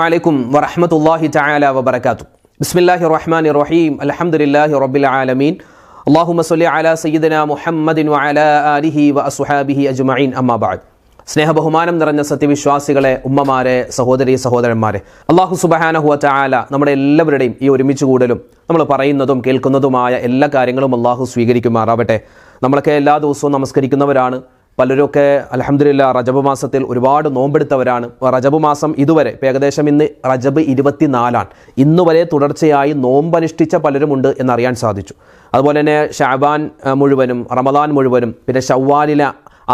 വലൈക്കും വറഹമത്തല്ലാഹി ചായാല വബർക്കാത്തു ബിസ്മില്ലാഹി റഹ്മാൻ റഹീം അലഹമുല്ലാഹി റബ്ബിൽ ആലമീൻ. അള്ളാഹുമ സൊല്ലി അല സയ്യിദന മുഹമ്മദിൻ അല വ അസുഹാബിഹി അജുമൈൻ അമ്മാബാദ് സ്നേഹ ബഹുമാനം നിറഞ്ഞ സത്യവിശ്വാസികളെ ഉമ്മമാരെ സഹോദരി സഹോദരന്മാരെ അള്ളാഹു സുബഹാനഹുവ ചായാല നമ്മുടെ എല്ലാവരുടെയും ഈ ഒരുമിച്ച് കൂടലും നമ്മൾ പറയുന്നതും കേൾക്കുന്നതുമായ എല്ലാ കാര്യങ്ങളും അള്ളാഹു സ്വീകരിക്കുമാറാവട്ടെ. നമ്മളൊക്കെ എല്ലാ ദിവസവും നമസ്കരിക്കുന്നവരാണ്. പലരൊക്കെ അലഹമില്ല റജബ് മാസത്തിൽ ഒരുപാട് നോമ്പെടുത്തവരാണ്. റജബ് മാസം ഇതുവരെ ഏകദേശം ഇന്ന് റജബ് ഇരുപത്തിനാലാണ്. ഇന്ന് വരെ തുടർച്ചയായി നോമ്പനുഷ്ഠിച്ച പലരുമുണ്ട് എന്നറിയാൻ സാധിച്ചു. അതുപോലെ തന്നെ ഷാബാൻ മുഴുവനും റമദാൻ മുഴുവനും പിന്നെ ഷവ്വാലിലെ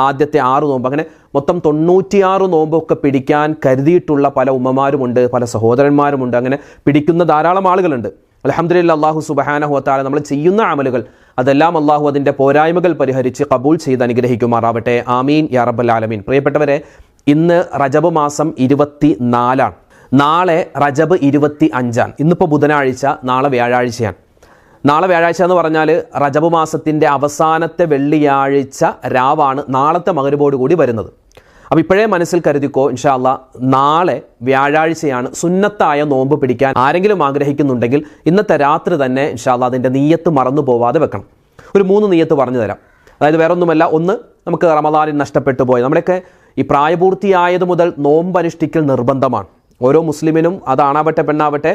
ആദ്യത്തെ ആറ് നോമ്പ്. അങ്ങനെ മൊത്തം തൊണ്ണൂറ്റിയാറ് നോമ്പൊക്കെ പിടിക്കാൻ കരുതിയിട്ടുള്ള പല ഉമ്മമാരുമുണ്ട് പല സഹോദരന്മാരുമുണ്ട്. അങ്ങനെ പിടിക്കുന്ന ധാരാളം ആളുകളുണ്ട്. അലഹമ്മദില്ല അള്ളാഹു സുബഹാനഹുവത്താല നമ്മൾ ചെയ്യുന്ന അമലുകൾ അതെല്ലാം അള്ളാഹു അതിന്റെ പോരായ്മകൾ പരിഹരിച്ച് കബൂൾ ചെയ്ത് അനുഗ്രഹിക്കുമാറാവട്ടെ. ആമീൻ. യാ റബ്ബൽ ആലമീൻ. പ്രിയപ്പെട്ടവരെ ഇന്ന് റജബ് മാസം ഇരുപത്തി നാലാണ് നാളെ റജബ് ഇരുപത്തി അഞ്ചാണ് ഇന്നിപ്പോൾ ബുധനാഴ്ച നാളെ വ്യാഴാഴ്ചയാണ്. നാളെ വ്യാഴാഴ്ച എന്ന് പറഞ്ഞാൽ റജബ് മാസത്തിന്റെ അവസാനത്തെ വെള്ളിയാഴ്ച രാവാണ് നാളത്തെ മകരുബോട് കൂടി വരുന്നത്. അപ്പോൾ ഇപ്പോഴേ മനസ്സിൽ കരുതിക്കോ ഇൻഷാല്ല നാളെ വ്യാഴാഴ്ചയാണ് സുന്നത്തായ നോമ്പ് പിടിക്കാൻ ആരെങ്കിലും ആഗ്രഹിക്കുന്നുണ്ടെങ്കിൽ ഇന്നത്തെ രാത്രി തന്നെ ഇൻഷാല്ല അതിന്റെ നീയത്ത് മറന്നു പോവാതെ വെക്കണം. ഒരു മൂന്ന് നീയത്ത് പറഞ്ഞു തരാം. അതായത് വേറൊന്നുമല്ല ഒന്ന് നമുക്ക് റമദാനിൽ നഷ്ടപ്പെട്ടു പോയി. നമ്മുടെയൊക്കെ ഈ പ്രായപൂർത്തിയായത് മുതൽ നോമ്പ് അനുഷ്ഠിക്കൽ നിർബന്ധമാണ്. ഓരോ മുസ്ലിമിനും അതാണാവട്ടെ പെണ്ണാവട്ടെ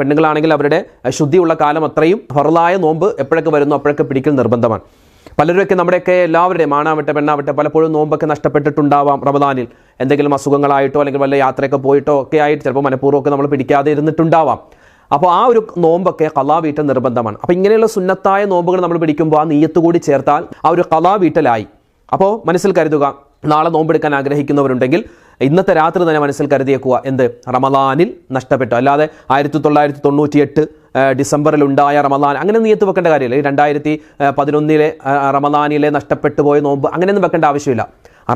പെണ്ണുങ്ങളാണെങ്കിൽ അവരുടെ ശുദ്ധിയുള്ള കാലം അത്രയും ഫറലായ നോമ്പ് എപ്പോഴൊക്കെ വരുന്നു അപ്പോഴൊക്കെ പിടിക്കൽ നിർബന്ധമാണ്. പലരുമൊക്കെ നമ്മുടെയൊക്കെ എല്ലാവരുടെയും ആണാവട്ടെ പെണ്ണാവട്ടെ പലപ്പോഴും നോമ്പൊക്കെ നഷ്ടപ്പെട്ടിട്ടുണ്ടാവാം റമദാനിൽ. എന്തെങ്കിലും അസുഖങ്ങളായിട്ടോ അല്ലെങ്കിൽ വല്ല യാത്രയൊക്കെ പോയിട്ടോ ഒക്കെ ആയിട്ട് ചിലപ്പോൾ മനഃപൂർവമൊക്കെ നമ്മൾ പിടിക്കാതെ ഇരുന്നിട്ടുണ്ടാവാം. അപ്പോൾ ആ ഒരു നോമ്പൊക്കെ കലാ വീട്ടൽ നിർബന്ധമാണ്. അപ്പോൾ ഇങ്ങനെയുള്ള സുന്നത്തായ നോമ്പുകൾ നമ്മൾ പിടിക്കുമ്പോൾ ആ നീയത്ത് കൂടി ചേർത്താൽ ആ ഒരു കലാ വീട്ടലായി അപ്പോൾ മനസ്സിൽ കരുതുക നാളെ നോമ്പെടുക്കാൻ ആഗ്രഹിക്കുന്നവരുണ്ടെങ്കിൽ ഇന്നത്തെ രാത്രി തന്നെ മനസ്സിൽ കരുതിയേക്കുക എന്ത്? റമദാനിൽ നഷ്ടപ്പെട്ടു. അല്ലാതെ ആയിരത്തി തൊള്ളായിരത്തി തൊണ്ണൂറ്റി എട്ട് ഡിസംബറിൽ ഉണ്ടായ റമദാൻ. അങ്ങനെ നീയത്ത് വെക്കേണ്ട കാര്യമില്ല. രണ്ടായിരത്തി പതിനൊന്നിലെ റമദാനിലെ നഷ്ടപ്പെട്ടു പോയ നോമ്പ് അങ്ങനെയൊന്നും വെക്കേണ്ട ആവശ്യമില്ല.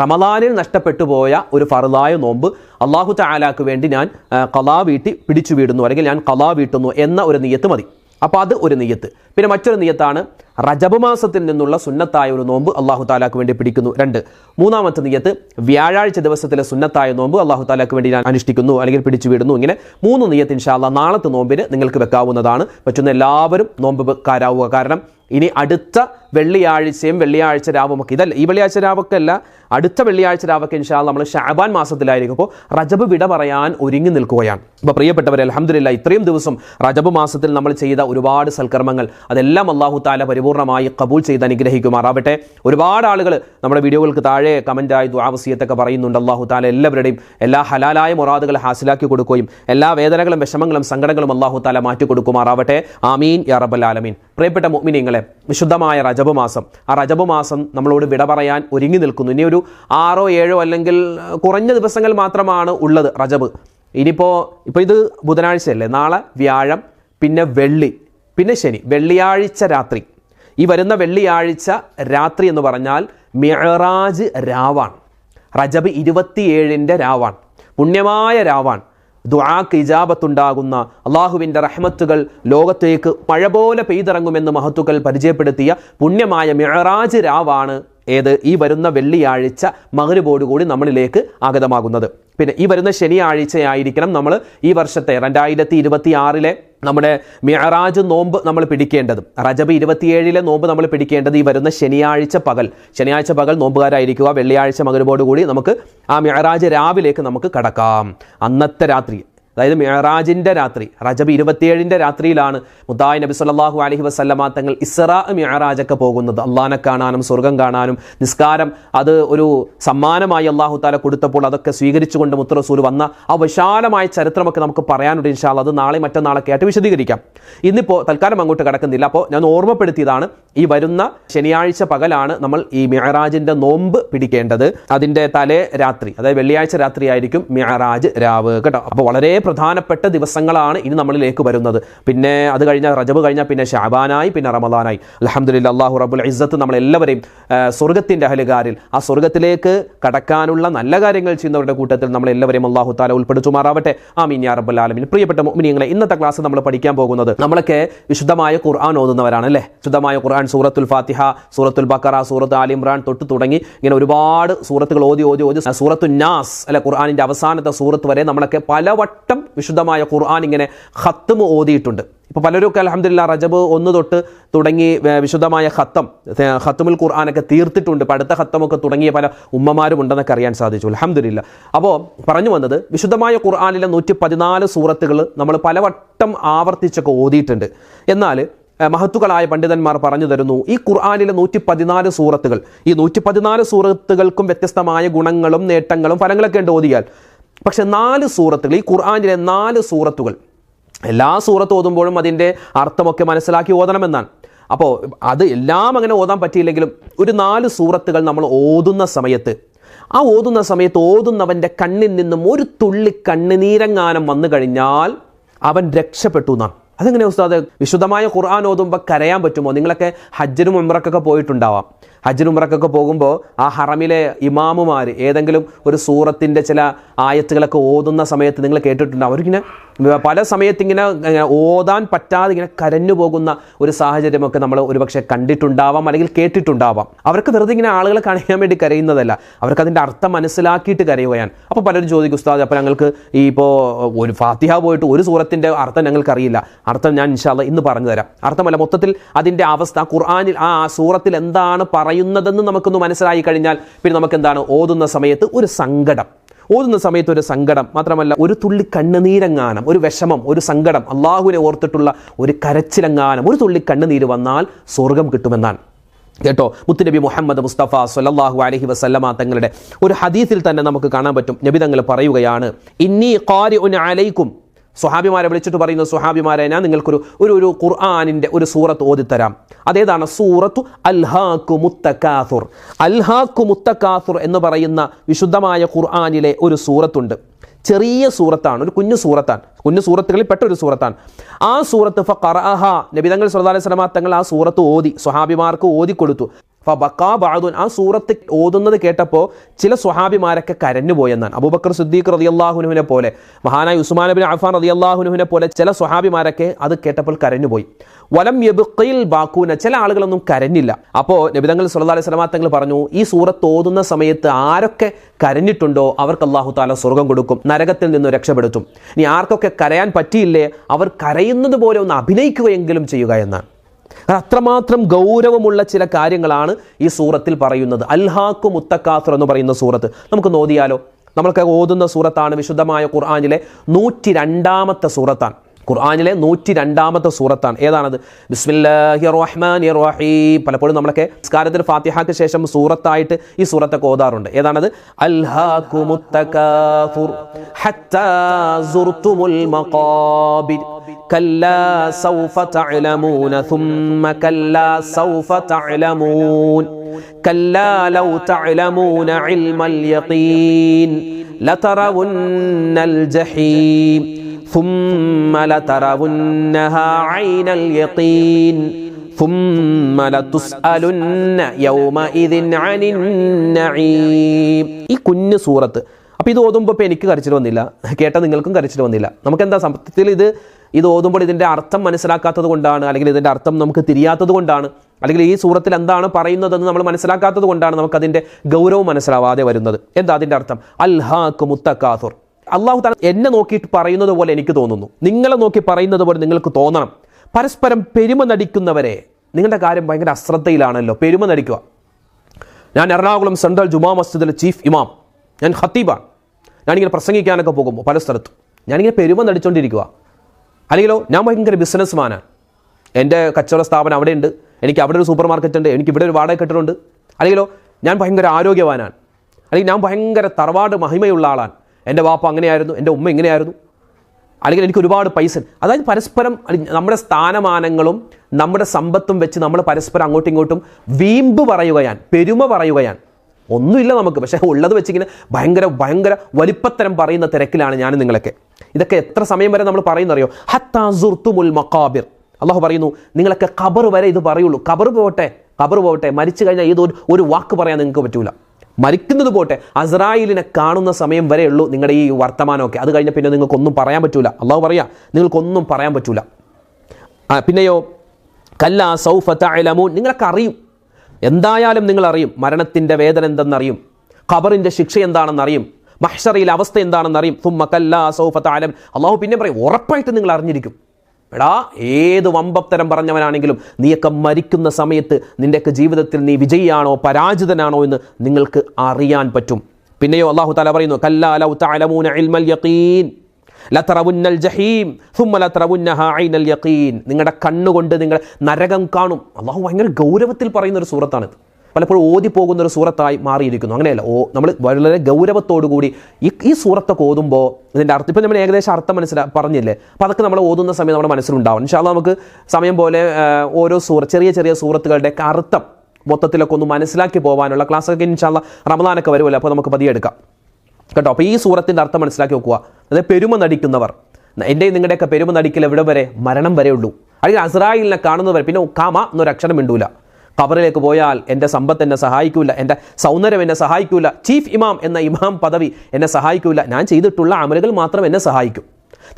റമദാനിൽ നഷ്ടപ്പെട്ടു പോയ ഒരു ഫറുതായ നോമ്പ് അള്ളാഹു താലാക്ക് വേണ്ടി ഞാൻ കലാ വീട്ടി പിടിച്ചു വീടുന്നു. അല്ലെങ്കിൽ ഞാൻ കലാ വീട്ടുന്നു എന്ന ഒരു നീയത്ത് മതി. അപ്പോൾ അത് ഒരു നെയ്യത്ത്. പിന്നെ മറ്റൊരു നെയ്യത്താണ് റജബ് മാസത്തിൽ നിന്നുള്ള സുന്നത്തായ ഒരു നോമ്പ് അള്ളാഹു താലാക്ക് വേണ്ടി പിടിക്കുന്നു. രണ്ട്. മൂന്നാമത്തെ നെയ്യത്ത് വ്യാഴാഴ്ച ദിവസത്തിലെ സുന്നത്തായ നോമ്പ് അള്ളാഹു താലാക്ക് വേണ്ടി ഞാൻ അനുഷ്ഠിക്കുന്നു അല്ലെങ്കിൽ പിടിച്ചു വിടുന്നു. ഇങ്ങനെ മൂന്ന് നെയ്യത്ത് ഇൻഷാല്ല നാളത്തെ നോമ്പിന് നിങ്ങൾക്ക് വെക്കാവുന്നതാണ്. പറ്റുന്ന എല്ലാവരും നോമ്പ് വെക്കാരാവുക കാരണം ഇനി അടുത്ത വെള്ളിയാഴ്ചയും വെള്ളിയാഴ്ച രാവുമൊക്കെ. ഇതല്ല ഈ വെള്ളിയാഴ്ച രാവൊക്കെയല്ല അടുത്ത വെള്ളിയാഴ്ച രാവൊക്കെ ഇൻഷാ നമ്മൾ ഷാബാൻ മാസത്തിലായിരിക്കും. അപ്പോൾ റജബ് വിട പറയാൻ ഒരുങ്ങി നിൽക്കുകയാണ്. അപ്പോൾ പ്രിയപ്പെട്ടവരെ അലഹമില്ല ഇത്രയും ദിവസം റജബ് മാസത്തിൽ നമ്മൾ ചെയ്ത ഒരുപാട് സൽക്കർമ്മങ്ങൾ അതെല്ലാം അള്ളാഹു താല പരിപൂർണമായി കബൂൾ ചെയ്ത് അനുഗ്രഹിക്കുമാറാവട്ടെ. ഒരുപാട് ആളുകൾ നമ്മുടെ വീഡിയോകൾക്ക് താഴെ കമന്റായി ദ്വാവസീയത്തൊക്കെ പറയുന്നുണ്ട് അള്ളാഹു താല എല്ലാവരുടെയും എല്ലാ ഹലാലായ മുറാദുകൾ ഹാസിലാക്കി കൊടുക്കുകയും എല്ലാ വേദനകളും വിഷമങ്ങളും സങ്കടങ്ങളും അള്ളാഹു താല മാറ്റി കൊടുക്കുമാറാവട്ടെ ആമീൻ യാ റബ്ബൽ ആലമീൻ. പ്രിയപ്പെട്ട മുഅ്മിനീങ്ങളെ വിശുദ്ധമായ റജബ് മാസം ആ റജബ് മാസം നമ്മളോട് വിട പറയാൻ ഒരുങ്ങി നിൽക്കുന്നു. ഇനി ഒരു ആറോ ഏഴോ അല്ലെങ്കിൽ കുറഞ്ഞ ദിവസങ്ങൾ മാത്രമാണ് ഉള്ളത് റജബ് ഇനിയിപ്പോൾ ഇപ്പോൾ ഇത് ബുധനാഴ്ചയല്ലേ? നാളെ വ്യാഴം പിന്നെ വെള്ളി പിന്നെ ശനി. വെള്ളിയാഴ്ച രാത്രി. ഈ വരുന്ന വെള്ളിയാഴ്ച രാത്രി എന്ന് പറഞ്ഞാൽ മിഅറാജ് രാവാണ്. റജബ് ഇരുപത്തിയേഴിന്റെ രാവാണ്. പുണ്യമായ രാവാണ്. ദുആക്ക് ഇജാബത്തുണ്ടാകുന്ന അള്ളാഹുവിന്റെ റഹ്മത്തുകൾ ലോകത്തേക്ക് മഴ പോലെ പെയ്തിറങ്ങുമെന്ന് മഹത്തുക്കൾ പരിചയപ്പെടുത്തിയ പുണ്യമായ മിഴറാജ് രാവാണ് ഏത് ഈ വരുന്ന വെള്ളിയാഴ്ച മകരുപോടുകൂടി നമ്മളിലേക്ക് ആഗതമാകുന്നത്. പിന്നെ ഈ വരുന്ന ശനിയാഴ്ചയായിരിക്കണം നമ്മൾ ഈ വർഷത്തെ രണ്ടായിരത്തി ഇരുപത്തി ആറിലെ നമ്മുടെ മിയറാജ് നോമ്പ് നമ്മൾ പിടിക്കേണ്ടത്. റജബ് ഇരുപത്തിയേഴിലെ നോമ്പ് നമ്മൾ പിടിക്കേണ്ടത് ഈ വരുന്ന ശനിയാഴ്ച പകൽ. ശനിയാഴ്ച പകൽ നോമ്പുകാരായിരിക്കുക. വെള്ളിയാഴ്ച മകരുപോടുകൂടി നമുക്ക് ആ മിയറാജ് രാവിലേക്ക് നമുക്ക് കടക്കാം. അന്നത്തെ രാത്രി അതായത് മിയറാജിന്റെ രാത്രി റജബ് ഇരുപത്തിയേഴിന്റെ രാത്രിയിലാണ് മുത്തായി നബി സല്ലല്ലാഹു അലഹി വസല്ലമ തങ്ങൾ ഇസ്രാ മിയറാജൊക്കെ പോകുന്നത്. അള്ളാനെ കാണാനും സ്വർഗം കാണാനും നിസ്കാരം അത് ഒരു സമ്മാനമായി അള്ളാഹു താല കൊടുത്തപ്പോൾ അതൊക്കെ സ്വീകരിച്ചുകൊണ്ട് മുത്തറസൂൽ വന്ന ആ വിശാലമായ ചരിത്രമൊക്കെ നമുക്ക് പറയാനുണ്ട് ഇൻഷാല്ല അത് നാളെ മറ്റന്നാളൊക്കെ ആയിട്ട് വിശദീകരിക്കാം. ഇന്നിപ്പോൾ തൽക്കാലം അങ്ങോട്ട് കിടക്കുന്നില്ല. അപ്പോൾ ഞാൻ ഓർമ്മപ്പെടുത്തിയതാണ് ഈ വരുന്ന ശനിയാഴ്ച പകലാണ് നമ്മൾ ഈ മിയറാജിന്റെ നോമ്പ് പിടിക്കേണ്ടത്. അതിന്റെ തലേ രാത്രി അതായത് വെള്ളിയാഴ്ച രാത്രി ആയിരിക്കും മിയറാജ് രാവ്. കേട്ടോ? അപ്പോൾ വളരെ പ്രധാനപ്പെട്ട ദിവസങ്ങളാണ് ഇനി നമ്മളിലേക്ക് വരുന്നത്. പിന്നെ അത് കഴിഞ്ഞാൽ റജബ് കഴിഞ്ഞാൽ പിന്നെ ഷാബാനായി പിന്നെ റമദാനായി. അലഹമ്മദില്ല അള്ളാഹു റബുൽ ഇസ്സത്ത് നമ്മളെല്ലാവരെയും സ്വർഗത്തിന്റെ അഹലുകാരിൽ ആ സ്വർഗത്തിലേക്ക് കടക്കാനുള്ള നല്ല കാര്യങ്ങൾ ചെയ്യുന്നവരുടെ കൂട്ടത്തിൽ നമ്മളെല്ലാവരെയും അള്ളാഹു താല ഉൾപ്പെടുത്തുമാറാവട്ടെ. ആ യാ റബ്ബുൽ ആലമിൻ. പ്രിയപ്പെട്ട മുഅ്മിനീങ്ങളെ ഇന്നത്തെ ക്ലാസ് നമ്മൾ പഠിക്കാൻ പോകുന്നത് നമ്മളൊക്കെ വിശുദ്ധമായ ഖുർആൻ ഓതുന്നവരാണ് അല്ലേ? വിശുദ്ധമായ ഖുർആൻ സൂറത്തുൽ ഫാത്തിഹ സൂറത്തുൽ ബക്കറ സൂറത്ത് ആൽ ഇമ്രാൻ തൊട്ട് തുടങ്ങി ഇങ്ങനെ ഒരുപാട് സൂറത്തുകൾ ഓതി ഓതി ഓതി. സൂറത്തു നാസ് അല്ലെ ഖുർആനിന്റെ അവസാനത്തെ സൂറത്ത് വരെ നമ്മളൊക്കെ പലവട്ടം വിശുദ്ധമായ ഖുർആൻ ഇങ്ങനെ ഖത്തും ഓതിയിട്ടുണ്ട്. ഇപ്പോൾ പലരൊക്കെ അലഹമില്ല റജബ് ഒന്ന് തൊട്ട് തുടങ്ങി വിശുദ്ധമായ ഖത്തം ഏ, ഖത്തുമുൽ ഖുർആനൊക്കെ തീർത്തിട്ടുണ്ട്. ഇപ്പോൾ അടുത്ത ഖത്തമൊക്കെ തുടങ്ങിയ പല ഉമ്മമാരും ഉണ്ടെന്നൊക്കെ അറിയാൻ സാധിച്ചു. അലഹമില്ല അപ്പോൾ പറഞ്ഞു വന്നത് വിശുദ്ധമായ ഖുർആാനിലെ നൂറ്റി പതിനാല് സൂറത്തുകൾ നമ്മൾ പലവട്ടം ആവർത്തിച്ചൊക്കെ ഓതിയിട്ടുണ്ട്. എന്നാൽ മഹത്തുക്കളായ പണ്ഡിതന്മാർ പറഞ്ഞു തരുന്നു ഈ ഖുർആാനിലെ നൂറ്റി പതിനാല് സൂറത്തുകൾ ഈ നൂറ്റി പതിനാല് സൂറത്തുകൾക്കും വ്യത്യസ്തമായ ഗുണങ്ങളും നേട്ടങ്ങളും ഫലങ്ങളൊക്കെ ഉണ്ട് ഓതിയാൽ. പക്ഷെ നാല് സൂറത്തുകൾ ഈ ഖുർആാനിലെ നാല് സൂറത്തുകൾ എല്ലാ സൂറത്ത് ഓതുമ്പോഴും അതിന്റെ അർത്ഥമൊക്കെ മനസ്സിലാക്കി ഓതണമെന്നാണ്. അപ്പോൾ അത് എല്ലാം അങ്ങനെ ഓതാൻ പറ്റിയില്ലെങ്കിലും ഒരു നാല് സൂറത്തുകൾ നമ്മൾ ഓതുന്ന സമയത്ത് ആ ഓതുന്ന സമയത്ത് ഓതുന്നവന്റെ കണ്ണിൽ നിന്നും ഒരു തുള്ളി കണ്ണുനീരങ്ങാനം വന്നു കഴിഞ്ഞാൽ അവൻ രക്ഷപ്പെട്ടു എന്നാണ്. അതെങ്ങനെ ഉസ്താദ്? വിശുദ്ധമായ ഖുർആൻ ഓതുമ്പോൾ കരയാൻ പറ്റുമോ? നിങ്ങളൊക്കെ ഹജ്ജിനും ഉമ്രക്കൊക്കെ പോയിട്ടുണ്ടാവാം. ഹജ്ജിനും ഉമ്രക്കൊക്കെ പോകുമ്പോൾ ആ ഹറമിലെ ഇമാമുമാർ ഏതെങ്കിലും ഒരു സൂറത്തിന്റെ ചില ആയത്തുകളൊക്കെ ഓതുന്ന സമയത്ത് നിങ്ങൾ കേട്ടിട്ടുണ്ട് അവരിങ്ങനെ പല സമയത്ത് ഇങ്ങനെ ഓതാൻ പറ്റാതെ ഇങ്ങനെ കരഞ്ഞു പോകുന്ന ഒരു സാഹചര്യമൊക്കെ നമ്മൾ ഒരുപക്ഷെ കണ്ടിട്ടുണ്ടാവാം അല്ലെങ്കിൽ കേട്ടിട്ടുണ്ടാവാം. അവർക്ക് വെറുതെ ഇങ്ങനെ ആളുകളെ കാണിക്കാൻ വേണ്ടി കരയുന്നതല്ല. അവർക്ക് അതിന്റെ അർത്ഥം മനസ്സിലാക്കിയിട്ട് കരയുകയാണ്. അപ്പോൾ പലരും ചോദിക്കും ഉസ്താദ് അപ്പോൾ ഞങ്ങൾക്ക് ഈ ഇപ്പോൾ ഒരു ഫാത്തിഹ പോയിട്ട് ഒരു സൂറത്തിന്റെ അർത്ഥം ഞങ്ങൾക്ക് അറിയില്ല. അർത്ഥം ഞാൻ ഇൻഷാല്ല ഇന്ന് പറഞ്ഞു തരാം അർത്ഥമല്ല മൊത്തത്തിൽ അതിന്റെ അവസ്ഥ ഖുർആാനിൽ ആ സൂറത്തിൽ എന്താണ് പറയുന്നതെന്ന് നമുക്കൊന്ന് മനസ്സിലായി കഴിഞ്ഞാൽ പിന്നെ നമുക്ക് എന്താണ് ഓതുന്ന സമയത്ത് ഒരു സങ്കടം. ഓതുന്ന സമയത്ത് ഒരു സങ്കടം. മാത്രമല്ല ഒരു തുള്ളി കണ്ണുനീരങ്ങാനം ഒരു വിഷമം ഒരു സങ്കടം അള്ളാഹുവിനെ ഓർത്തിട്ടുള്ള ഒരു കരച്ചിലങ്ങാനം ഒരു തുള്ളി കണ്ണുനീര് വന്നാൽ സ്വർഗം കിട്ടുമെന്നാണ്. കേട്ടോ? മുത്തുനബി മുഹമ്മദ് മുസ്തഫ സല്ലല്ലാഹു അലഹി വസല്ലമ തങ്ങളുടെ ഒരു ഹദീസിൽ തന്നെ നമുക്ക് കാണാൻ പറ്റും. നബി തങ്ങൾ പറയുകയാണ് ഇന്നി ഖാരിഉൻ അലൈക്കും സ്വഹാബിമാരെ വിളിച്ചിട്ട് പറയുന്ന സുഹാബിമാരെ ഞാൻ നിങ്ങൾക്കൊരു ഒരു ഒരു ഖുർആാനിന്റെ ഒരു സൂറത്ത് ഓതിത്തരാം. അതേതാണ്? സൂറത്തു അൽഹാക്കു മുത്തക്കാസുർ അൽഹാഖു മുത്തക്കാസുർ എന്ന് പറയുന്ന വിശുദ്ധമായ ഖുർആാനിലെ ഒരു സൂറത്തുണ്ട്. ചെറിയ സൂറത്താണ് ഒരു കുഞ്ഞു സൂറത്താണ്. കുഞ്ഞു സൂറത്തുകളിൽ പെട്ട ഒരു സൂറത്താണ്. ആ സൂറത്ത് ഫ കറഹ നബിതങ്ങൾ സല്ലല്ലാഹു അലൈഹി വസല്ലമ തങ്ങൾ ആ സൂറത്ത് ഓതി സ്വഹാബിമാർക്ക് ഓതി കൊടുത്തു ഫബക്കാ ബാദുൻ ആ സൂറത്ത് ഓതുന്നത് കേട്ടപ്പോൾ ചില സ്വഹാബിമാരൊക്കെ കരഞ്ഞുപോയെന്നാണ് അബൂബക്കർ സിദ്ദീഖ് അള്ളാഹുനുവിനെ പോലെ മഹാനായ ഉസ്മാൻ ബിൻ അഫാൻ റളിയല്ലാഹുനുവിനെ പോലെ ചില സ്വഹാബിമാരൊക്കെ അത് കേട്ടപ്പോൾ കരഞ്ഞുപോയി. വലം യബുക്കയിൽ ബാക്കൂന ചില ആളുകളൊന്നും കരഞ്ഞില്ല. അപ്പോൾ നബിതങ്ങൾ സുല്ലാ അലൈഹി വസല്ലമ തങ്ങൾ പറഞ്ഞു ഈ സൂറത്ത് ഓതുന്ന സമയത്ത് ആരൊക്കെ കരഞ്ഞിട്ടുണ്ടോ അവർക്ക് അള്ളാഹു താല സ്വർഗം കൊടുക്കും നരകത്തിൽ നിന്ന് രക്ഷപ്പെടുത്തും. ഇനി ആർക്കൊക്കെ കരയാൻ പറ്റിയില്ലേ അവർ കരയുന്നത് പോലെ ഒന്ന് അഭിനയിക്കുകയെങ്കിലും ചെയ്യുക എന്നാണ്. കാരണം അത്രമാത്രം ഗൗരവമുള്ള ചില കാര്യങ്ങളാണ് ഈ സൂറത്തിൽ പറയുന്നത്. അൽഹാക്കു മുത്തക്കാസുർ എന്ന് പറയുന്ന സൂറത്ത്. നമുക്ക് നോദിയാലോ നമ്മൾക്ക് ഓതുന്ന സൂറത്താണ് വിശുദ്ധമായ ഖുർആാനിലെ നൂറ്റി രണ്ടാമത്തെ സൂറത്താണ്. ഖുർആാനിലെ നൂറ്റി രണ്ടാമത്തെ സൂറത്താണ്. ഏതാണത്? റഹീം പലപ്പോഴും നമ്മളൊക്കെ സ്കാരത്തിൽ ഫാത്തിഹാക്ക് ശേഷം സൂറത്തായിട്ട് ഈ സൂറത്തൊക്കെ ഓതാറുണ്ട്. ഏതാണത്? അൽഹാക്കു മുത്തക്കാസുർ ഹത്താ സുർത്തുമുൽ മഖാബിർ كلا سوف تعلمون ثم كلا سوف تعلمون كلا لو تعلمون علم اليقين لترون الجحيم ثم لترونها عين اليقين ثم لتسألن يومئذ عن النعيم ഈ കുഞ്ഞു സൂറത്ത് അപ്പോൾ ഇത് ഓതുമ്പോൾ ഇപ്പോൾ എനിക്ക് കരച്ചിൽ വന്നില്ല കേട്ട നിങ്ങൾക്കും കരച്ചിൽ വന്നില്ല നമുക്ക് എന്താ സത്യത്തിൽ ഇത് ഇത് ഓതുമ്പോൾ ഇതിൻ്റെ അർത്ഥം മനസ്സിലാക്കാത്തത് കൊണ്ടാണ് അല്ലെങ്കിൽ ഇതിൻ്റെ അർത്ഥം നമുക്ക് തിരിയാത്തത് കൊണ്ടാണ് അല്ലെങ്കിൽ ഈ സൂറത്തിൽ എന്താണ് പറയുന്നതെന്ന് നമ്മൾ മനസ്സിലാക്കാത്തത് കൊണ്ടാണ് നമുക്കതിൻ്റെ ഗൗരവം മനസ്സിലാവാതെ വരുന്നത് എന്താ അതിൻ്റെ അർത്ഥം അൽഹാക്ക് മുത്തക്കാസുർ അള്ളാഹു താല എന്നെ നോക്കിയിട്ട് പറയുന്നത് പോലെ എനിക്ക് തോന്നുന്നു. നിങ്ങളെ നോക്കി പറയുന്നത് പോലെ നിങ്ങൾക്ക് തോന്നണം. പരസ്പരം പെരുമ നടിക്കുന്നവരെ നിങ്ങളുടെ കാര്യം ഭയങ്കര അശ്രദ്ധയിലാണല്ലോ. പെരുമ നടിക്കുക. ഞാൻ എറണാകുളം സെൻട്രൽ ജുമാ മസ്ജിദിലെ ചീഫ് ഇമാം. ഞാൻ ഖത്തീബാണ്. ഞാനിങ്ങനെ പ്രസംഗിക്കാനൊക്കെ പോകുമ്പോൾ പല സ്ഥലത്തും. ഞാനിങ്ങനെ പെരുമ നടിച്ചുകൊണ്ടിരിക്കുക അല്ലെങ്കിലോ ഞാൻ ഭയങ്കര ബിസിനസ്മാനാണ്. എന്റെ കച്ചവട സ്ഥാപനം അവിടെയുണ്ട്. എനിക്ക് അവിടെ ഒരു സൂപ്പർ മാർക്കറ്റ് ഉണ്ട് എനിക്ക് ഇവിടെ ഒരു വാടക കെട്ടിടമുണ്ട്. അല്ലെങ്കിലോ ഞാൻ ഭയങ്കര ആരോഗ്യവാനാണ്. അല്ലെങ്കിൽ ഞാൻ ഭയങ്കര തറവാട് മഹിമയുള്ള ആളാണ്. എന്റെ വാപ്പ അങ്ങനെയായിരുന്നു എന്റെ ഉമ്മ ഇങ്ങനെയായിരുന്നു. അല്ലെങ്കിൽ എനിക്ക് ഒരുപാട് പൈസ അതായത് പരസ്പരം നമ്മുടെ സ്ഥാനമാനങ്ങളും നമ്മുടെ സമ്പത്തും വെച്ച് നമ്മൾ പരസ്പരം അങ്ങോട്ടും ഇങ്ങോട്ടും വീമ്പ് പറയുകയാണ് പെരുമ പറയുകയാണ്. ഒന്നുമില്ല നമുക്ക് പക്ഷേ ഉള്ളത് വെച്ചിങ്ങനെ ഭയങ്കര ഭയങ്കര വലിപ്പത്തരം പറയുന്ന തിരക്കിലാണ് ഞാൻ നിങ്ങളൊക്കെ. ഇതൊക്കെ എത്ര സമയം വരെ നമ്മൾ പറയുന്നറിയോ? ഹത്താസുർത്തുമുൽ മക്കാബിർ അള്ളാഹു പറയുന്നു നിങ്ങളൊക്കെ ഖബർ വരെ ഇത് പറയുള്ളൂ. ഖബർ പോവട്ടെ ഖബർ പോവട്ടെ. മരിച്ചു കഴിഞ്ഞാൽ ഏതൊരു ഒരു വാക്ക് പറയാൻ നിങ്ങൾക്ക് പറ്റൂല. മരിക്കുന്നത് പോട്ടെ അസ്രായിലിനെ കാണുന്ന സമയം വരെയുള്ളൂ നിങ്ങളുടെ ഈ വർത്തമാനമൊക്കെ. അത് കഴിഞ്ഞ പിന്നെ നിങ്ങൾക്കൊന്നും പറയാൻ പറ്റൂല. അള്ളാഹു പറയാ നിങ്ങൾക്കൊന്നും പറയാൻ പറ്റൂല. പിന്നെയോ കല്ല സൗഫത്ത തഅലമൂൻ. നിങ്ങളൊക്കെ അറിയും. എന്തായാലും നിങ്ങൾ അറിയും മരണത്തിന്റെ വേദന എന്തെന്നറിയും. ഖബറിന്റെ ശിക്ഷ എന്താണെന്നറിയും. മഹ്ഷറിയിലെ അവസ്ഥ എന്താണെന്നറിയും. സുമ്മ കല്ല സൗഫത്ത അലം അള്ളാഹു പിന്നെ പറയും ഉറപ്പായിട്ട് നിങ്ങൾ അറിഞ്ഞിരിക്കും. എടാ ഏത് വമ്പത്തരം പറഞ്ഞവനാണെങ്കിലും നീയൊക്കെ മരിക്കുന്ന സമയത്ത് നിന്റെയൊക്കെ ജീവിതത്തിൽ നീ വിജയിയാണോ പരാജിതനാണോ എന്ന് നിങ്ങൾക്ക് അറിയാൻ പറ്റും. പിന്നെയോ അള്ളാഹു താല പറയുന്നു കല്ലാ തഅലമൂന ഇൽമൽ യഖീൻ ലതറവുന്നൽ ജഹീം ثم ലതറവുന്നഹ ഐനൽ യഖീൻ. നിങ്ങളുടെ കണ്ണുകൊണ്ട് നിങ്ങൾ നരകം കാണും. അള്ളാഹു ഭയങ്കര ഗൗരവത്തിൽ പറയുന്ന ഒരു സൂറത്താണിത്. പലപ്പോഴും ഓതി പോകുന്ന ഒരു സൂറത്തായി മാറിയിരിക്കുന്നു. അങ്ങനെയല്ല ഓ നമ്മൾ വളരെ ഗൗരവത്തോടു കൂടി ഈ ഈ സൂറത്തൊക്കെ ഓതുമ്പോൾ ഇതിന്റെ അർത്ഥം ഇപ്പം നമ്മൾ ഏകദേശം അർത്ഥം മനസ്സിലാ പറഞ്ഞില്ലേ? അപ്പോൾ അതൊക്കെ നമ്മൾ ഓതുന്ന സമയം നമ്മുടെ മനസ്സിലുണ്ടാവും. ഇൻഷാല്ല നമുക്ക് സമയം പോലെ ഓരോ സൂറ ചെറിയ ചെറിയ സൂറത്തുകളുടെ അർത്ഥം മൊത്തത്തിലൊക്കെ ഒന്ന് മനസ്സിലാക്കി പോകാനുള്ള ക്ലാസ്സൊക്കെ ഇൻഷാല്ല റമദാനൊക്കെ വരുമല്ലോ അപ്പോൾ നമുക്ക് പതിയെടുക്കാം കേട്ടോ അപ്പോൾ ഈ സൂറത്തിന്റെ അർത്ഥം മനസ്സിലാക്കി വെക്കുക. അതായത് പെരുമ നടിക്കുന്നവർ. എന്റെ നിങ്ങളുടെയൊക്കെ പെരുമ നടിക്കൽ എവിടെ വരെ? മരണം വരെ ഉള്ളൂ. അല്ലെങ്കിൽ അസ്രായിലിനെ കാണുന്നവർ പിന്നെ കാമ എന്നൊരു അക്ഷരം മിണ്ടൂല. ഖബറിലേക്ക് പോയാൽ എന്റെ സമ്പത്ത് എന്നെ സഹായിക്കൂല എന്റെ സൗന്ദര്യം എന്നെ സഹായിക്കൂല ചീഫ് ഇമാം എന്ന ഇമാം പദവി എന്നെ സഹായിക്കൂല. ഞാൻ ചെയ്തിട്ടുള്ള അമലുകൾ മാത്രം എന്നെ സഹായിക്കും.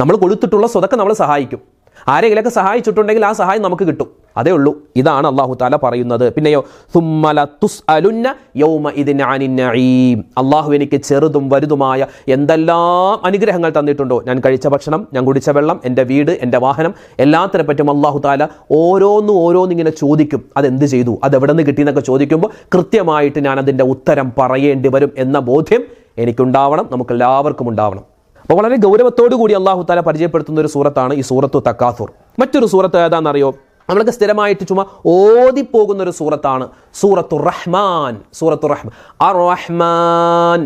നമ്മൾ കൊടുത്തിട്ടുള്ള സ്വതൊക്കെ നമ്മളെ സഹായിക്കും. ആരെങ്കിലൊക്കെ സഹായിച്ചിട്ടുണ്ടെങ്കിൽ ആ സഹായം നമുക്ക് കിട്ടും. അതേ ഉള്ളൂ. ഇതാണ് അള്ളാഹു താല പറയുന്നത്. പിന്നെയോ സുമ്മല തുസ് അലുന്ന യൗമ അള്ളാഹു എനിക്ക് ചെറുതും വലുതുമായ എന്തെല്ലാം അനുഗ്രഹങ്ങൾ തന്നിട്ടുണ്ടോ? ഞാൻ കഴിച്ച ഭക്ഷണം ഞാൻ കുടിച്ച വെള്ളം എന്റെ വീട് എന്റെ വാഹനം എല്ലാത്തിനെ പറ്റും അള്ളാഹു താല ഓരോന്നും ഓരോന്നും ഇങ്ങനെ ചോദിക്കും. അതെന്ത് ചെയ്തു? അത് എവിടെ നിന്ന് കിട്ടിയെന്നൊക്കെ ചോദിക്കുമ്പോൾ കൃത്യമായിട്ട് ഞാൻ അതിന്റെ ഉത്തരം പറയേണ്ടി വരും എന്ന ബോധ്യം എനിക്കുണ്ടാവണം നമുക്ക് എല്ലാവർക്കും ഉണ്ടാവണം. അപ്പോൾ വളരെ ഗൗരവത്തോടു കൂടി അള്ളാഹു താല പരിചയപ്പെടുത്തുന്ന ഒരു സൂറത്താണ് ഈ സൂറത്തു തക്കാസുർ മറ്റൊരു സൂറത്ത് ഏതാണെന്നറിയോ നമ്മൾക്ക് സ്ഥിരമായിട്ട് ചുമ ഓതിപ്പോകുന്ന ഒരു സൂറത്താണ്. സൂറത്തു റഹ്മാൻ സൂറത്തു റഹ്മാൻ അർ റഹ്മാൻ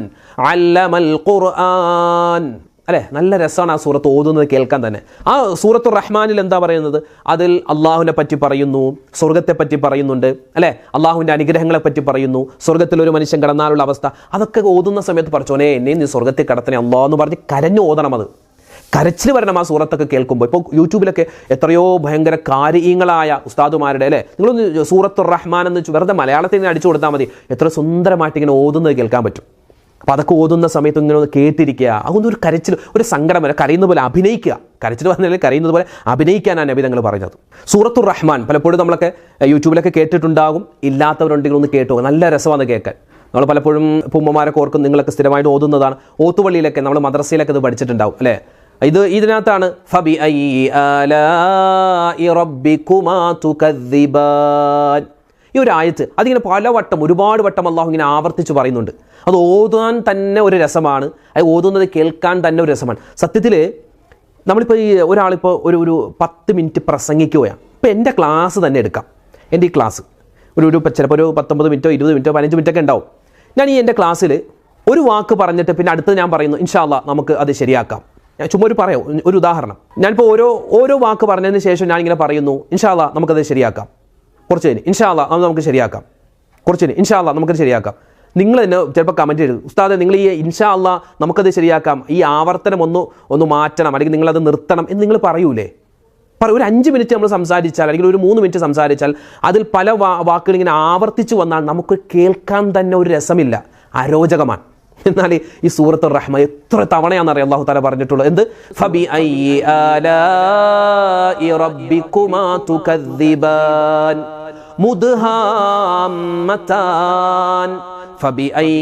അല്ലമൽ ഖുർആൻ അല്ലേ? നല്ല രസമാണ് ആ സൂറത്ത് ഓതുന്നത് കേൾക്കാൻ തന്നെ. ആ സൂറത്തു റഹ്മാനിൽ എന്താ പറയുന്നത്? അതിൽ അള്ളാഹുവിനെ പറ്റി പറയുന്നു സ്വർഗത്തെ പറ്റി പറയുന്നുണ്ട് അല്ലേ? അള്ളാഹുവിന്റെ അനുഗ്രഹങ്ങളെ പറ്റി പറയുന്നു സ്വർഗത്തിൽ ഒരു മനുഷ്യൻ കടന്നാലുള്ള അവസ്ഥ. അതൊക്കെ ഓതുന്ന സമയത്ത് പറിച്ചോനെ എന്നെ നീ സ്വർഗത്തിൽ കടത്തണേ അള്ളാഹ് എന്ന് പറഞ്ഞ് കരഞ്ഞു ഓതണം അത്. കരച്ചിൽ വരണം ആ സൂറത്തൊക്കെ കേൾക്കുമ്പോൾ. ഇപ്പോൾ യൂട്യൂബിലൊക്കെ എത്രയോ ഭയങ്കര കാര്യങ്ങളായ ഉസ്താദുമാരുടെ അല്ലേ? നിങ്ങളൊന്ന് സൂറത്തുർ റഹ്മാൻ എന്ന് വെറുതെ മലയാളത്തിൽ നിന്ന് അടിച്ചു കൊടുത്താൽ മതി. എത്ര സുന്ദരമായിട്ട് ഇങ്ങനെ ഓതുന്നത് കേൾക്കാൻ പറ്റും. അപ്പോൾ അതൊക്കെ ഓതുന്ന സമയത്ത് ഇങ്ങനെ ഒന്ന് കേട്ടിരിക്കുക. അതൊന്നും ഒരു കരച്ചിൽ ഒരു സങ്കടം വരെ കരയുന്ന പോലെ അഭിനയിക്കുക. കരച്ചിൽ പറഞ്ഞാൽ കരയുന്നത് പോലെ അഭിനയിക്കാനാണ് നബി തങ്ങൾ പറഞ്ഞത്. സൂറത്തുർ റഹ്മാൻ പലപ്പോഴും നമ്മളൊക്കെ യൂട്യൂബിലൊക്കെ കേട്ടിട്ടുണ്ടാകും. ഇല്ലാത്തവരുണ്ടെങ്കിൽ ഒന്ന് കേട്ടു നല്ല രസമാണ് കേൾക്കാൻ. നമ്മൾ പലപ്പോഴും പുമ്മമാരെ ഓർക്കും നിങ്ങളൊക്കെ സ്ഥിരമായിട്ട് ഓതുന്നതാണ്. ഓത്തുപള്ളിയിലൊക്കെ നമ്മൾ മദ്രസയിലൊക്കെ ഇത് പഠിച്ചിട്ടുണ്ടാവും അല്ലേ? ഇത് ഇതിനകത്താണ് ഫബി ഐ റബ്ബിക്കുമാ തുകദ്ദിബാൻ. ഈ ഒരു ആയത്ത് അതിങ്ങനെ പലവട്ടം ഒരുപാട് വട്ടം അള്ളാഹു ഇങ്ങനെ ആവർത്തിച്ച് പറയുന്നുണ്ട്. അത് ഓതാൻ തന്നെ ഒരു രസമാണ്. അത് ഓതുന്നത് കേൾക്കാൻ തന്നെ ഒരു രസമാണ്. സത്യത്തിൽ നമ്മളിപ്പോൾ ഈ ഒരാളിപ്പോൾ ഒരു ഒരു പത്ത് മിനിറ്റ് പ്രസംഗിക്കുകയാണ്. ഇപ്പോൾ എന്റെ ക്ലാസ് തന്നെ എടുക്കാം. എന്റെ ഈ ക്ലാസ്. ഒരു ഒരു ചിലപ്പോൾ ഒരു പത്തൊമ്പത് മിനിറ്റോ ഇരുപത് മിനിറ്റോ പതിനഞ്ച് മിനിറ്റൊക്കെ ഉണ്ടാവും. ഞാൻ ഈ എന്റെ ക്ലാസ്സിൽ ഒരു വാക്ക് പറഞ്ഞിട്ട് പിന്നെ അടുത്ത് ഞാൻ പറയുന്നു ഇൻഷാല്ല നമുക്ക് അത് ശരിയാക്കാം. ഞാൻ ചുമ്മാ ഒരു പറയാം ഒരു ഉദാഹരണം. ഞാനിപ്പോൾ ഓരോ ഓരോ വാക്ക് പറഞ്ഞതിന് ശേഷം ഞാനിങ്ങനെ പറയുന്നു ഇൻഷാല്ല നമുക്കത് ശരിയാക്കാം. കുറച്ച് കഴിഞ്ഞ്. ഇൻഷാല്ല അത് നമുക്ക് ശരിയാക്കാം. കുറച്ച് കഴിഞ്ഞ്. ഇൻഷാല്ല നമുക്കത് ശരിയാക്കാം. നിങ്ങൾ തന്നെ ചിലപ്പോൾ കമന്റ് ചെയ്തു ഉസ്താദെ നിങ്ങൾ ഈ ഇൻഷാ അല്ല നമുക്കത് ശരിയാക്കാം. ഈ ആവർത്തനം ഒന്ന് ഒന്ന് മാറ്റണം. അല്ലെങ്കിൽ നിങ്ങളത് നിർത്തണം എന്ന് നിങ്ങൾ പറയൂലേ? പറ ഒരു അഞ്ച് മിനിറ്റ് നമ്മൾ സംസാരിച്ചാൽ അല്ലെങ്കിൽ ഒരു മൂന്ന് മിനിറ്റ് സംസാരിച്ചാൽ അതിൽ പല വാ വാക്കുകൾ ഇങ്ങനെ ആവർത്തിച്ച് വന്നാൽ നമുക്ക് കേൾക്കാൻ തന്നെ ഒരു രസമില്ല. അരോചകമാണ്. എന്നാൽ ഈ സൂറത്ത് റഹ്മ എത്ര തവണയാണെന്നറിയാം അള്ളാഹു താല പറഞ്ഞിട്ടുള്ളത്. എന്ത്? ഫബി ഐ റബ്ബിക്കുമാ തുകദ്ദിബാൻ. മുദ്ഹാമ്മതാൻ فبأي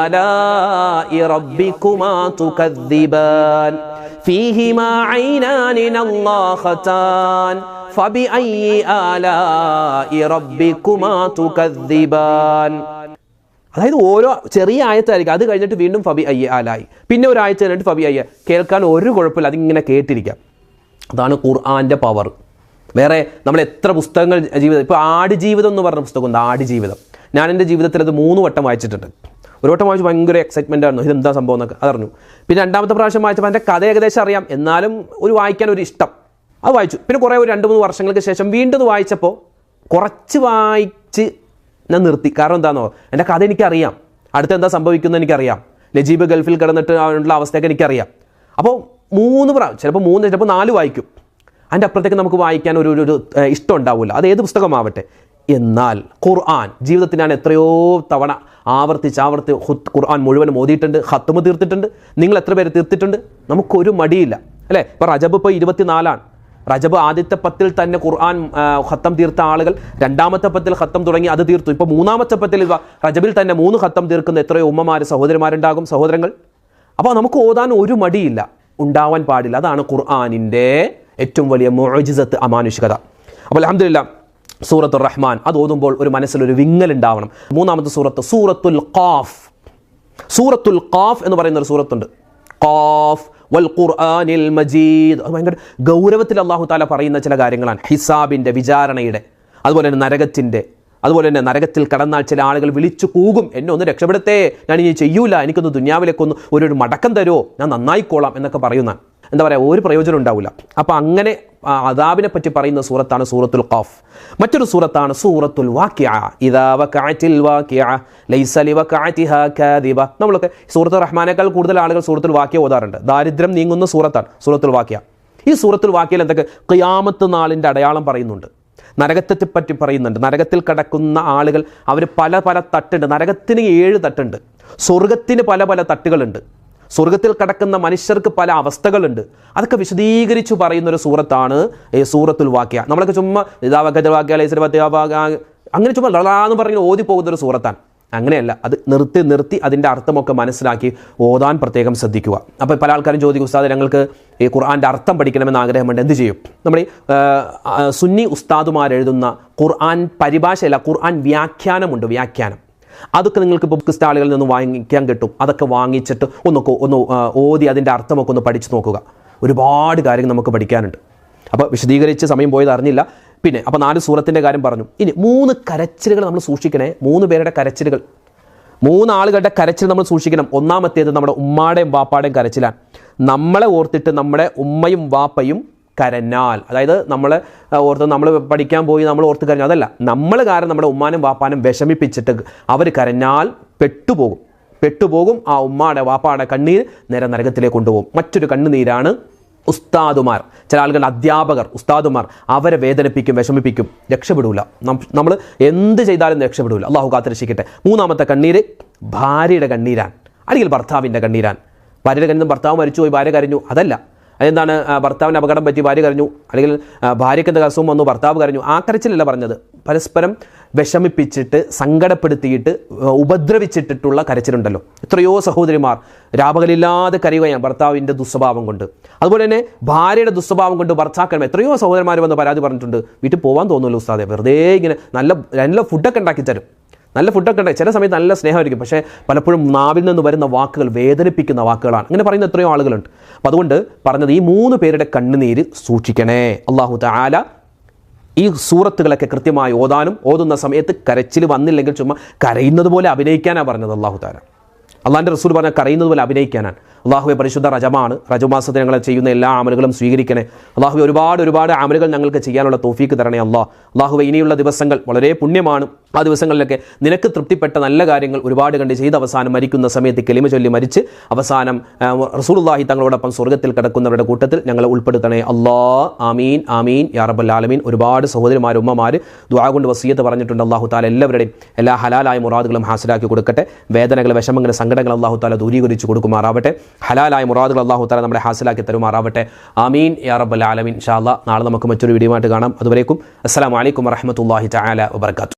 آلاء ربكما تكذبان فيهما عينان نضاختان فبأي آلاء ربكما تكذبان അതായത് ഓരോ ചെറിയ ആയത്തായിരിക്കും അത് കഴിഞ്ഞിട്ട് വീണ്ടും ഫബി അയ്യ ആലായി പിന്നെ ഒരു ആഴ്ച കഴിഞ്ഞിട്ട് ഫബി അയ്യ കേൾക്കാൻ ഒരു കുഴപ്പമില്ല അതിങ്ങനെ കേട്ടിരിക്കാം അതാണ് ഖുർആന്റെ പവർ വേറെ നമ്മൾ എത്ര പുസ്തകങ്ങൾ ജീവിതം ഇപ്പോൾ ആടുജീവിതം എന്ന് പറഞ്ഞ പുസ്തകമുണ്ട് ആടുജീവിതം ഞാൻ എന്റെ ജീവിതത്തിൽ അത് മൂന്ന് വട്ടം വായിച്ചിട്ടുണ്ട്. ഒരു വട്ടം വായിച്ച് ഭയങ്കര എക്സൈറ്റ്മെന്റ് ആയിരുന്നു. ഇതെന്താ സംഭവം എന്നൊക്കെ അതറിഞ്ഞു. പിന്നെ രണ്ടാമത്തെ പ്രാവശ്യം വായിച്ചപ്പോൾ എന്റെ കഥ ഏകദേശം അറിയാം. എന്നാലും ഒരു വായിക്കാൻ ഒരു ഇഷ്ടം. അത് വായിച്ചു. പിന്നെ കുറേ ഒരു രണ്ട് മൂന്ന് വർഷങ്ങൾക്ക് ശേഷം വീണ്ടും വായിച്ചപ്പോൾ കുറച്ച് വായിച്ച് ഞാൻ നിർത്തി. കാരണം എന്താണെന്നോ എന്റെ കഥ എനിക്കറിയാം. അടുത്ത എന്താ സംഭവിക്കുന്നത് എനിക്കറിയാം. നജീബ് ഗൾഫിൽ കിടന്നിട്ട് അവനുള്ള അവസ്ഥയൊക്കെ എനിക്കറിയാം. അപ്പോൾ മൂന്ന് പ്രാവശ്യം ചിലപ്പോൾ മൂന്ന് ചിലപ്പോൾ നാല് വായിക്കും. അതിന്റെ അപ്പുറത്തേക്ക് നമുക്ക് വായിക്കാൻ ഒരു ഒരു- ഇഷ്ടം ഉണ്ടാവില്ല അത് ഏത് പുസ്തകമാവട്ടെ? എന്നാൽ ഖുർആൻ ജീവിതത്തിൽ ഞാൻ എത്രയോ തവണ ആവർത്തിച്ച് ആവർത്തി ഹുത്ത് ഖുർആൻ മുഴുവനും ഓതിയിട്ടുണ്ട് ഹത്തുമ തീർത്തിട്ടുണ്ട്. നിങ്ങൾ എത്ര പേര് തീർത്തിട്ടുണ്ട്? നമുക്കൊരു മടിയില്ല. അല്ലേ? ഇപ്പോൾ റജബ് ഇപ്പോൾ ഇരുപത്തിനാലാണ്. റജബ് ആദ്യത്തെ പത്തിൽ തന്നെ ഖുർആൻ ഹത്തം തീർത്ത ആളുകൾ രണ്ടാമത്തെ പത്തിൽ ഖത്തം തുടങ്ങി അത് തീർത്തു. ഇപ്പോൾ മൂന്നാമത്തെ പത്തിൽ റജബിൽ തന്നെ മൂന്ന് ഖത്തം തീർക്കുന്ന എത്രയോ ഉമ്മമാർ സഹോദരന്മാരുണ്ടാകും സഹോദരങ്ങൾ. അപ്പോൾ നമുക്ക് ഓതാൻ ഒരു മടിയില്ല. ഉണ്ടാവാൻ പാടില്ല. അതാണ് ഖുർആാനിന്റെ ഏറ്റവും വലിയ മോജിസത്ത് അമാനുഷികത. അപ്പോൾ അലഹമില്ല സൂറത്ത് റഹ്മാൻ അത് ഓതുമ്പോൾ ഒരു മനസ്സിലൊരു വിങ്ങൽ ഉണ്ടാവണം മൂന്നാമത്തെ സൂറത്ത് സൂറത്തുൽ ഖാഫ്. സൂറത്തുൽ ഖാഫ് എന്ന് പറയുന്ന ഒരു സൂറത്തുണ്ട്. ഖാഫ് വൽ ഖുർആനിൽ മജീദ്. അത് ഭയങ്കര ഗൗരവത്തിൽ അള്ളാഹു താല പറയുന്ന ചില കാര്യങ്ങളാണ്. ഹിസാബിന്റെ വിചാരണയുടെ അതുപോലെ തന്നെ നരകത്തിന്റെ അതുപോലെ തന്നെ നരകത്തിൽ കടന്നാൽ ചില ആളുകൾ വിളിച്ചു കൂകും. എന്നെ ഒന്ന് രക്ഷപ്പെടുത്തേ. ഞാൻ ഇനി ചെയ്യൂല. എനിക്കൊന്ന് ദുന്യാവിലേക്കൊന്ന് ഒരു മടക്കം തരുമോ ഞാൻ നന്നായിക്കോളാം എന്നൊക്കെ പറയുന്ന എന്താ പറയുക ഒരു പ്രയോജനം ഉണ്ടാവില്ല. അപ്പോൾ അങ്ങനെ അദാബിനെ പറ്റി പറയുന്ന സൂറത്താണ് സൂറത്തുൽ ഖാഫ്. മറ്റൊരു സൂറത്താണ് സൂറത്തുൽ വാക്യ നമ്മളൊക്കെ സൂറത്തുൽ റഹ്മാനേക്കാൾ കൂടുതൽ ആളുകൾ സൂറത്തുൽ വാക്യ ഓതാറുണ്ട്. ദാരിദ്ര്യം നീങ്ങുന്ന സൂറത്താണ് സൂറത്തുൽ വാക്യ ഈ സൂറത്തുൽ വാക്യയിൽ എന്തൊക്കെ? ഖിയാമത്ത് നാളിന്റെ അടയാളം പറയുന്നുണ്ട്. നരകത്തെ പറ്റി പറയുന്നുണ്ട്. നരകത്തിൽ കിടക്കുന്ന ആളുകൾ അവർ പല പല തട്ടുണ്ട്. നരകത്തിന് ഏഴ് തട്ടുണ്ട്. സ്വർഗത്തിന് പല പല തട്ടുകളുണ്ട്. സ്വർഗത്തിൽ കടക്കുന്ന മനുഷ്യർക്ക് പല അവസ്ഥകളുണ്ട്. അതൊക്കെ വിശദീകരിച്ചു പറയുന്ന ഒരു സൂറത്താണ് ഈ സൂറത്തുൽ വാക്യ. നമ്മളൊക്കെ ചുമ്മാ വാക്യ അങ്ങനെ ചുമ്മാ ലളാന്ന് പറഞ്ഞ് ഓതി പോകുന്ന ഒരു സൂറത്താണ്. അങ്ങനെയല്ല അത് നിർത്തി നിർത്തി അതിന്റെ അർത്ഥമൊക്കെ മനസ്സിലാക്കി ഓതാൻ പ്രത്യേകം ശ്രദ്ധിക്കുക. അപ്പോൾ പല ആൾക്കാരും ചോദിക്കും ഉസ്താദ് ഞങ്ങൾക്ക് ഈ ഖുർആന്റെ അർത്ഥം പഠിക്കണമെന്ന് ആഗ്രഹമുണ്ട്. എന്ത് ചെയ്യും? നമ്മൾ ഈ, സുന്നി ഉസ്താദുമാരെഴുതുന്ന ഖുർആൻ പരിഭാഷയല്ല ഖുർആൻ വ്യാഖ്യാനമുണ്ട് വ്യാഖ്യാനം. അതൊക്കെ നിങ്ങൾക്ക് ബുക്ക് സ്റ്റാളുകളിൽ നിന്ന് വാങ്ങിക്കാൻ കിട്ടും. അതൊക്കെ വാങ്ങിച്ചിട്ട് ഒന്ന് ഒന്ന് ഓതി അതിന്റെ അർത്ഥമൊക്കെ ഒന്ന് പഠിച്ചു നോക്കുക. ഒരുപാട് കാര്യങ്ങൾ നമുക്ക് പഠിക്കാനുണ്ട്. അപ്പോൾ വിശദീകരിച്ച് സമയം പോയത് അറിഞ്ഞില്ല. പിന്നെ അപ്പോൾ നാല് സൂറത്തിന്റെ കാര്യം പറഞ്ഞു. ഇനി മൂന്ന് കരച്ചിലുകൾ നമ്മൾ സൂക്ഷിക്കണേ. മൂന്ന് പേരുടെ കരച്ചിലുകൾ. മൂന്ന് ആളുകളുടെ കരച്ചിൽ നമ്മൾ സൂക്ഷിക്കണം. ഒന്നാമത്തേത് നമ്മുടെ ഉമ്മാടെയും വാപ്പാടെയും കരച്ചിലാണ്. നമ്മളെ ഓർത്തിട്ട് നമ്മുടെ ഉമ്മയും വാപ്പയും കരഞ്ഞാൽ. അതായത് നമ്മൾ ഓർത്ത് നമ്മൾ പഠിക്കാൻ പോയി നമ്മൾ ഓർത്ത് കരഞ്ഞാൽ. അതല്ല നമ്മൾ കാരണം നമ്മുടെ ഉമ്മാനും വാപ്പാനും വിഷമിപ്പിച്ചിട്ട് അവർ കരഞ്ഞാൽ പെട്ടുപോകും. പെട്ടുപോകും ആ ഉമ്മാടെ വാപ്പാടെ കണ്ണീർ നേരെ നരകത്തിലേക്ക് കൊണ്ടുപോകും. മറ്റൊരു കണ്ണുനീരാണ് ഉസ്താദുമാർ. ചില ആളുകൾ അധ്യാപകർ ഉസ്താദുമാർ അവരെ വേദനിപ്പിക്കും വിഷമിപ്പിക്കും. രക്ഷപ്പെടൂല. നമ്മൾ എന്ത് ചെയ്താലും രക്ഷപ്പെടൂല. അള്ളാഹു കാത്തിരക്ഷിക്കട്ടെ. മൂന്നാമത്തെ കണ്ണീര് ഭാര്യയുടെ കണ്ണീരാൻ അല്ലെങ്കിൽ ഭർത്താവിന്റെ കണ്ണീരാൻ ഭാര്യയുടെ കണ്ണീരും ഭർത്താവ് മരിച്ചുപോയി ഭാര്യ കരഞ്ഞു. അതല്ല. അതെന്താണ്? ഭർത്താവിന്റെ അപകടം പറ്റി ഭാര്യ കരഞ്ഞു. അല്ലെങ്കിൽ ഭാര്യയ്ക്ക് എന്ത് അസുഖം വന്നു ഭർത്താവ് കരഞ്ഞു. ആ കരച്ചിലല്ല പറഞ്ഞത്. പരസ്പരം വിഷമിപ്പിച്ചിട്ട് സങ്കടപ്പെടുത്തിയിട്ട് ഉപദ്രവിച്ചിട്ടിട്ടുള്ള കരച്ചിലുണ്ടല്ലോ. എത്രയോ സഹോദരിമാർ രാപകലില്ലാതെ കരയുകയാണ് ഭർത്താവിന്റെ ദുസ്വഭാവം കൊണ്ട്. അതുപോലെ തന്നെ ഭാര്യയുടെ ദുസ്വഭാവം കൊണ്ട് ഭർത്താക്കൾ എത്രയോ സഹോദരന്മാർ വന്ന് പരാതി പറഞ്ഞിട്ടുണ്ട്. വീട്ടിൽ പോകാൻ തോന്നുമല്ലോ ഉസ്താദെ. വെറുതെ ഇങ്ങനെ നല്ല നല്ല ഫുഡൊക്കെ ഉണ്ടാക്കി തരും. നല്ല ഫുഡൊക്കെ ഉണ്ട്. ചില സമയത്ത് നല്ല സ്നേഹമായിരിക്കും. പക്ഷേ പലപ്പോഴും നാവിൽ നിന്ന് വരുന്ന വാക്കുകൾ വേദനിപ്പിക്കുന്ന വാക്കുകളാണ്. അങ്ങനെ പറയുന്ന എത്രയോ ആളുകളുണ്ട്. അപ്പോൾ അതുകൊണ്ട് പറഞ്ഞത് ഈ മൂന്ന് പേരുടെ കണ്ണുനീര് സൂക്ഷിക്കണേ. അള്ളാഹു താല ഈ സൂറത്തുകളൊക്കെ കൃത്യമായി ഓതാനും ഓതുന്ന സമയത്ത് കരച്ചിൽ വന്നില്ലെങ്കിൽ ചുമ്മാ കരയുന്നത് പോലെ അഭിനയിക്കാനാണ് പറഞ്ഞത് അള്ളാഹു താല അള്ളാഹിന്റെ റസൂൽ പറഞ്ഞാൽ കരയുന്നത് പോലെ അഭിനയിക്കാനാണ്. അള്ളാഹുവെ പരിശുദ്ധ റജമാണ്. റജമാസത്തിൽ ഞങ്ങൾ ചെയ്യുന്ന എല്ലാ അമലുകളും സ്വീകരിക്കണേ. അള്ളാഹുവെ ഒരുപാട് ഒരുപാട് അമലുകൾ ഞങ്ങൾക്ക് ചെയ്യാനുള്ള തോഫീക്ക് തരണേ അള്ളാഹ് അള്ളാഹുവെ ഇനിയുള്ള ദിവസങ്ങൾ വളരെ പുണ്യമാണ്. ആ ദിവസങ്ങളിലൊക്കെ നിനക്ക് തൃപ്തിപ്പെട്ട നല്ല കാര്യങ്ങൾ ഒരുപാട് കണ്ട് ചെയ്ത് അവസാനം മരിക്കുന്ന സമയത്ത് കെളിമ ചൊല്ലി മരിച്ച് അവസാനം റസൂലുള്ളാഹി തങ്ങളോടൊപ്പം സ്വർഗത്തിൽ കിടക്കുന്നവരുടെ കൂട്ടത്തിൽ ഞങ്ങളെ ഉൾപ്പെടുത്തണേ അള്ളാ. ആമീൻ ആമീൻ യാ റബ്ബൽ ആലമീൻ. ഒരുപാട് സഹോദരിമാർ ഉമ്മമാർ ദുആ കൊണ്ട് വസീയത്ത് പറഞ്ഞിട്ടുണ്ട് അള്ളാഹു താല എല്ലാവരുടെയും എല്ലാ ഹലാലായ മുറാദുകളും ഹാസിലാക്കി കൊടുക്കട്ടെ. വേദനകൾ വിഷമങ്ങൾ സങ്കടങ്ങൾ അള്ളാഹു താല ദൂരീകരിച്ച് കൊടുക്കുമാറാവട്ടെ. ഹലാലായ മുറാദുകൾ അള്ളാഹു താല നമ്മളെ ഹാസിലാക്കി തരുമാറാവട്ടെ. ആമീൻ. യാ റബ്ബൽ ആലമീൻ. ഇൻഷാ അള്ളാഹ് നാളെ നമുക്ക് മറ്റൊരു വീഡിയോ ആയിട്ട് കാണാം. അതുവരേക്കും അസ്സലാമു അലൈക്കും വറഹ്മത്തുള്ളാഹി തആല വബറകാതുഹു.